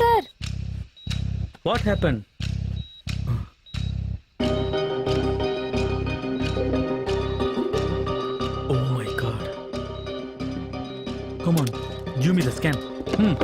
Sir what happen Oh my god. Come on, give me the scan. Hmm,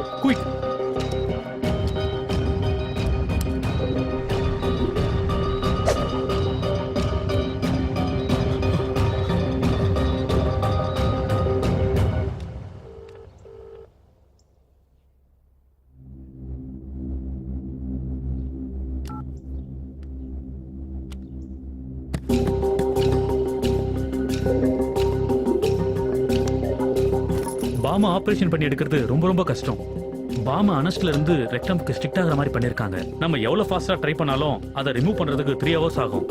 பாமா operation பண்ணி எடுக்கிறது ரொம்ப ரொம்ப கஷ்டம். பாமா அனஸ்ட்ல இருந்து ரெக்டம்க்கு ஸ்ட்ரிக்ட் ஆகிற மாதிரி பண்ணிருக்காங்க நம்ம எவ்வளவு ஃபாஸ்டா ட்ரை பண்ணாலும் அதை ரிமூவ் பண்றதுக்கு த்ரீ ஹவர்ஸ் ஆகும்.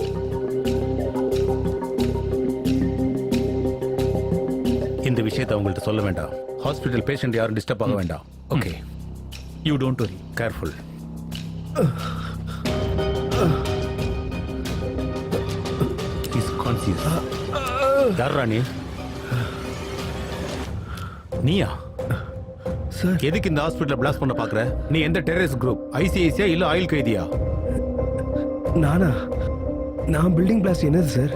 இந்த விஷயத்தை அவங்கள்ட்ட சொல்ல வேண்டாம். ஹாஸ்பிட்டல் பேஷண்ட் யாரும் டிஸ்டர்ப் ஆக வேண்டாம். Okay you don't worry careful is conscious யார் ராணி நீயா? சார். எதுக்கு இந்த ஹாஸ்பிட்டல் பிளாஸ்ட் பண்ண பாக்குற? நீ எந்த டெரரிஸ்ட் குரூப் ஐசிஐசியா இல்ல ஆயில் கைதியா? நானா? நான் பில்டிங் பிளாஸ்ட் என்னது சார்?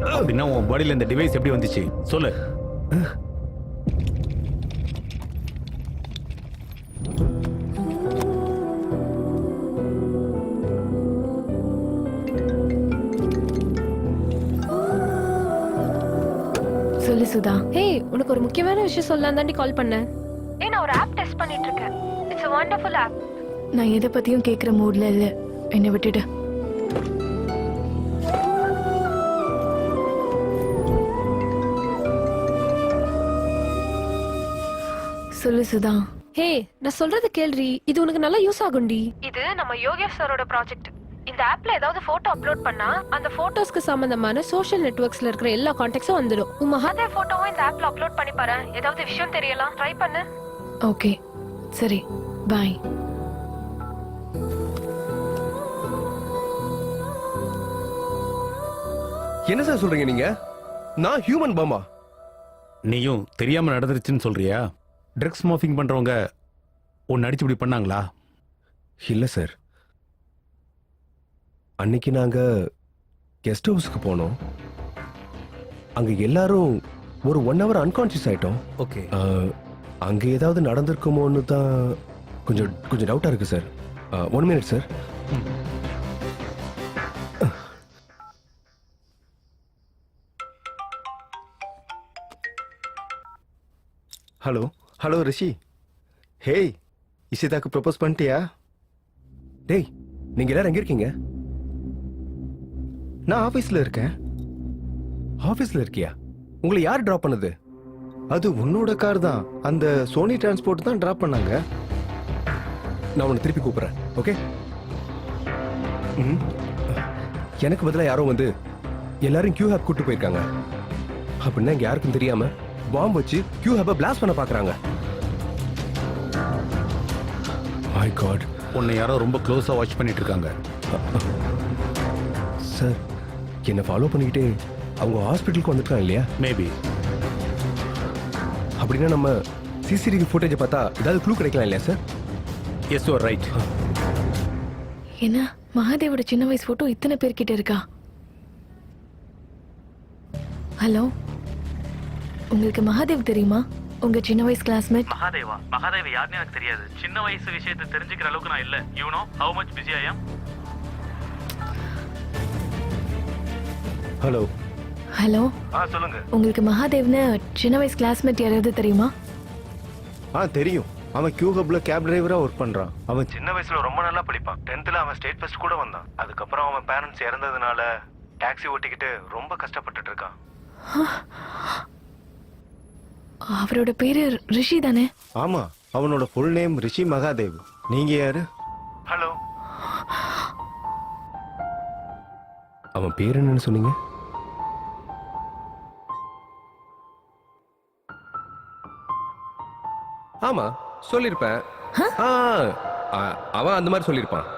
அப்படின்னா உன் பாடியில இந்த டிவைஸ் எப்படி வந்துச்சு? சொல்லு. சொல்லு சுதா. ஹே உனக்கு ஒரு முக்கியமான விஷயம் சொல்லலாம் தாண்டி கால் பண்ணேன் ஏ நான் ஒரு ஆப் டெஸ்ட் பண்ணிட்டு இருக்கேன் இட்ஸ் a wonderful ஆப் நான் எதை பத்தியும் கேட்குற மூட்ல இல்ல. என்னை விட்டுடு. சொல்லு சுதா. ஹே நான் சொல்றது கேள்றி. இது உனக்கு நல்லா யூஸ் ஆகும்டி. இது நம்ம யோகேஷ் சாரோட ப்ராஜெக்ட் இந்த ஆப்ல ஏதாவது போட்டோ அப்லோட் பண்ணா அந்த போட்டோஸ்க்கு சம்பந்தமான சோஷியல் நெட்வொர்க்ஸ்ல இருக்கிற எல்லா கான்டாக்ட்ஸும் வந்துடும் உன் மகாதேவ் போட்டோவும் இந்த ஆப்ல அப்லோட் பண்ணி பாரு. ஏதாவது விஷயம் தெரியலாம். ட்ரை பண்ணு. ஓகே சரி. பாய் என்ன சார் சொல்றீங்க நீங்க? நான் ஹியூமன் பாமா? நீயும் தெரியாம நடந்துருச்சுன்னு சொல்றியா? ட்ரக்ஸ் மாஃபிங் பண்றவங்க உன்னை அடிச்சு இப்படி பண்ணாங்களா? இல்ல சார் அன்னைக்கு நாங்க கெஸ்ட் ஹவுஸ்க்கு போனோம். அங்க எல்லாரும் ஒரு ஒன் ஹவர் அன்கான்சியஸ் ஆயிட்டோம். ஓகே. அங்க ஏதாவது நடந்திருக்குமோன்னு தான் கொஞ்சம் கொஞ்சம் டவுட்டா இருக்கு sir one minute sir hello hello Rishi hey இஷிதாக்கு propose பண்ணிட்டியா? டேய் நீங்க எல்லாரும் எங்க இருக்கீங்க? நான் ஆஃபீஸில் இருக்கேன். ஆபீஸ்ல இருக்கியா? உங்களை யார் டிராப் பண்ணது? அது உன்னோட கார் தான். அந்த சோனி டிரான்ஸ்போர்ட் தான் ட்ராப் பண்ணாங்க. நான் உன்னை திருப்பி கூப்பிடுறேன் ஓகே ம் எனக்கு பதிலா யாரோ வந்து எல்லாரும் கியூ ஹேப் கூட்டு போயிருக்காங்க. அப்படின்னா இங்க யாருக்கும் தெரியாம பாம்பு வச்சு கியூ ஹேப்பை பிளாஸ்ட் பண்ண பாக்குறாங்க. மை காட் உன்னை யாரோ ரொம்ப க்ளோஸா வாட்ச் பண்ணிட்டு இருக்காங்க. சார் என்னை ஃபாலோ பண்ணிக்கிட்டே அவங்க ஹாஸ்பிட்டலுக்கு வந்துருக்காங்க இல்லையா? மேபி அப்படின்னா நம்ம சிசிடிவி ஃபுட்டேஜை பார்த்தா ஏதாவது க்ளூ கிடைக்கலாம் இல்லையா சார் எஸ் யூர் ரைட் என்ன? மகாதேவோட சின்ன வயசு போட்டோ இத்தனை பேர்கிட்ட இருக்கா? ஹலோ உங்களுக்கு மகாதேவ் தெரியுமா? உங்க சின்ன வயசு கிளாஸ்மேட் மகாதேவா? மகாதேவ யாருன்னு எனக்கு தெரியாது. சின்ன வயசு விஷயத்தை தெரிஞ்சுக்கிற அளவுக்கு நான் இல்ல. You know how much busy I hello hello ஆ சொல்லுங்க. உங்களுக்கு மகாதேவ்னு சின்ன வயசு கிளாஸ்மேட் யாராவது தெரியுமா? ஆ தெரியும். அவன் கியூ ஹப்ல கேப் டிரைவரா ஒர்க் பண்றான். அவன் சின்ன வயசுல ரொம்ப நல்லா படிப்பான். டென்த்ல அவன் ஸ்டேட் ஃபர்ஸ்ட் கூட வந்தான். அதுக்கப்புறம் அவன் பேரண்ட்ஸ் இறந்ததுனால டாக்ஸி ஓட்டிக்கிட்டு ரொம்ப கஷ்டப்பட்டுட்டு இருக்கான். அவரோட பேரு ரிஷி தானே? ஆமா அவனோட ஃபுல் நேம் ரிஷி மகாதேவ். நீங்க யாரு? ஹலோ அவன் பேர் என்னன்னு சொன்னீங்க? ஆமா சொல்லிருப்பேன். அவன் அந்த மாதிரி சொல்லிருப்பான்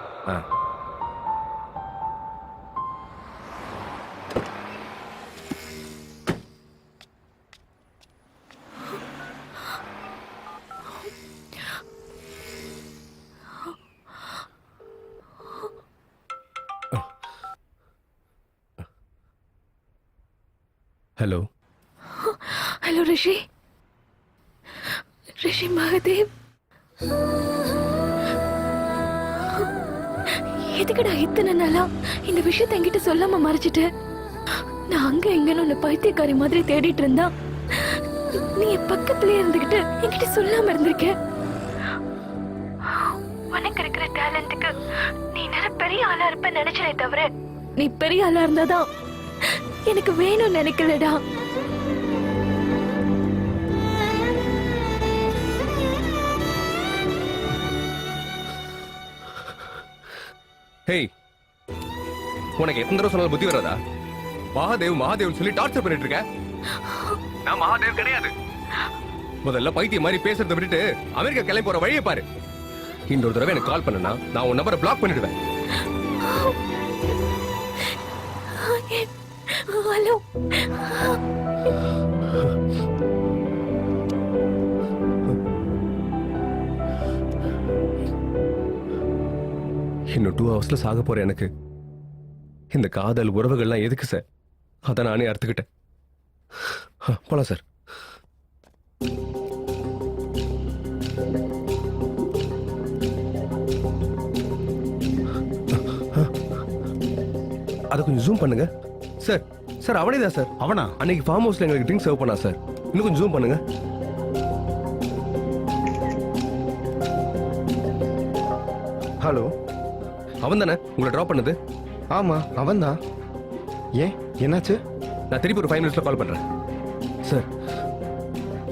ஹலோ ஹலோ ரிஷி. ரிஷி மகதேவ். எதுக்குடா இத்தனை நாளா இந்த விஷயத்தை என்கிட்ட சொல்லாம மறைச்சிட்டு? நான் அங்க எங்கன்னு உன்னை பைத்தியக்காரி மாதிரி தேடிட்டு இருந்தா நீ என் பக்கத்துலயே இருந்துகிட்டு என்கிட்ட சொல்லாம இருந்திருக்க? உனக்கு இருக்கிற டேலண்ட்டுக்கு நீ நல்ல பெரிய ஆளா இருப்ப நினைச்சனே தவிர நீ பெரிய ஆளா இருந்தாதான் எனக்கு வேணும்னு நினைக்கலடா. ஹேய் உனக்கு எத்தனை தடவை சொன்னாலும் புத்தி வராதா? மகாதேவ் மகாதேவ் சொல்லி டார்ச்சர் பண்ணிட்டு இருக்க. நான் மகாதேவ் கிடையாது. முதல்ல பைத்தியம் மாதிரி பேசுறத விட்டுட்டு அமெரிக்கா கிளம்பி போற வழியை பாரு. இன்னொரு தடவை எனக்கு கால் பண்ணனா நான் உன் நம்பரை பிளாக் பண்ணிடுவேன். ஹலோ. இன்னும் டூ ஹவர்ஸ்ல சாக போற எனக்கு. இந்த காதல் உறவுகள்லாம் எதுக்கு சார் அதான் நானே அறுத்துக்கிட்டேன். ஆ, போலாம் சார் அதை கொஞ்சம் ஜூம் பண்ணுங்க. சார் சார் அவனே தான் சார் அவனா? அன்னைக்கு ஃபார்ம் ஹவுஸ்ல எங்களுக்கு ட்ரிங்க் சர்வ் பண்ணா சார் இன்னும் கொஞ்சம் ஜூம் பண்ணுங்க. ஹலோ அவன் தானே? உங்களை ட்ராப் பண்ணது? ஆமா அவன்தான் ஏன்? என்னாச்சு? நான் திருப்பி ஒரு ஃபைவ் மினிட்ஸ்ல கால் பண்றேன். சார்.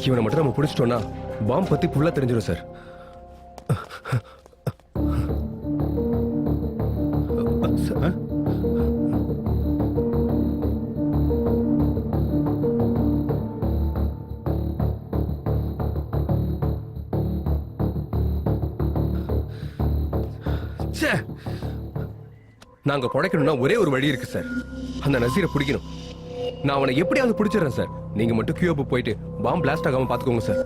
இவனை மட்டும் நம்ம பிடிச்சிட்டோம்னா பாம்பு பத்தி ஃபுல்லா தெரிஞ்சிடும் சார் சார், ச்சே. நாங்க புடைக்கணும்னா ஒரே ஒரு வழி இருக்கு சார். அந்த நசீரை பிடிக்கணும். நான் அவனை எப்படியாவது பிடிச்சிடுறேன் சார். நீங்க மட்டும் கியூப் போயிட்டு பாம்பு பிளாஸ்ட் ஆகாம பாத்துக்கோங்க சார்.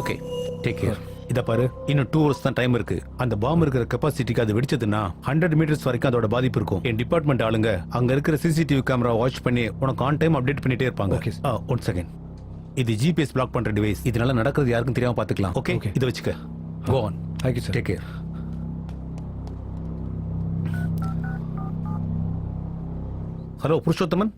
ஓகே டேக் கேர் இத பாரு இன்னும் டூ ஹவர்ஸ் தான் டைம் இருக்கு. அந்த பாம்பு இருக்கிற கெப்பாசிட்டிக்கு அது வெடிச்சதுன்னா ஹண்ட்ரட் மீட்டர்ஸ் வரைக்கும் அதோட பாதிப்பு இருக்கும். என் டிபார்ட்மெண்ட் ஆளுங்க அங்க இருக்கிற சிசிடிவி கேமரா வாட்ச் பண்ணி உனக்கு ஆன் டைம் அப்டேட் பண்ணிட்டே இருப்பாங்க. Sir. ஒன் செகண்ட் இது ஜிபிஎஸ் பிளாக் பண்ற டிவைஸ் இதனால நடக்கிறது யாருக்கும் தெரியாம பாத்துக்கலாம். ஓகே. இதை வச்சுக்க. Go on thank you sir take care hello Purushothaman